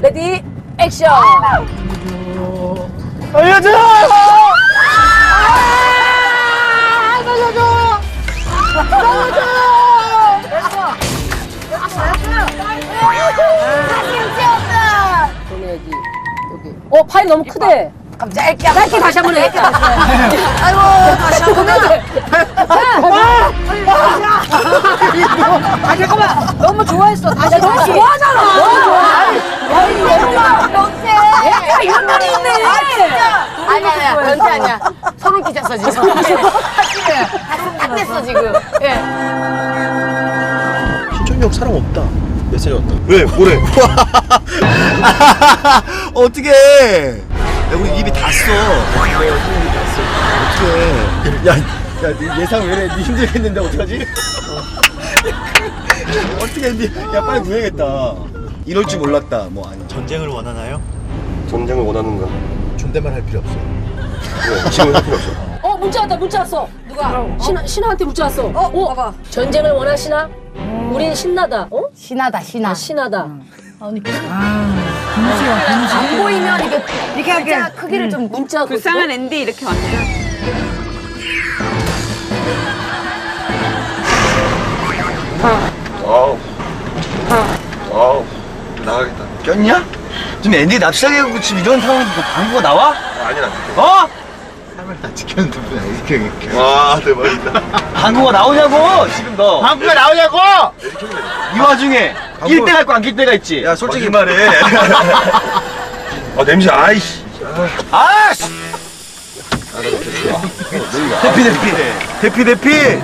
네. 레디 액션. 알려줘! 보내기 여기. 어 파일 너무 크대. 그럼 짧게 짧게 다시 한번 해. 아이고 다시 한번 아 잠깐만 너무 좋아했어 다시 너무 아니 아니야 변태 아니야 소름 끼쳤어 지금 안 됐어 지금 예 신청역 사람 없다. 메시지 왔다. 왜? 뭐래? 어떻게? 야, 우리 입이 다 써. 어떻게? 야, 야, 네 예상 외래 네 힘들겠는데 어떡하지? 어떻게 했니? 야, 빨리 구해야겠다. 이럴 줄 몰랐다. 뭐 아니. 전쟁을 원하나요? 전쟁을 원하는가? 존댓말 할 필요 없어. 그래, 지금 할 필요 없어. 어 문자 왔다 문자 왔어. 누가? 신하 신하한테 문자 왔어. 어 봐봐. 전쟁을 원하시나? 우린 신나다. 어? 신하다 신하. 아, 신하다. 안 보이면 이게 이렇게 하게. 크기를 좀 문자 왔고 불쌍한 앤디 이렇게 아우. 아우. 나가겠다. 꼈냐? 지금 앤디 납치당해갖고 지금 이런 상황 광고가 나와? 아니라. 어? 사람을 다 지켰는데 무슨 이렇게 이렇게. 와, 대박이다. 광고가 나오냐고 지금 너 광고가 나오냐고 이 와중에 낄 때가 있고 안 낄 때가 있지 야 솔직히 말해. 아, 냄새, 아이씨. 아씨 대피 대피 대피 대피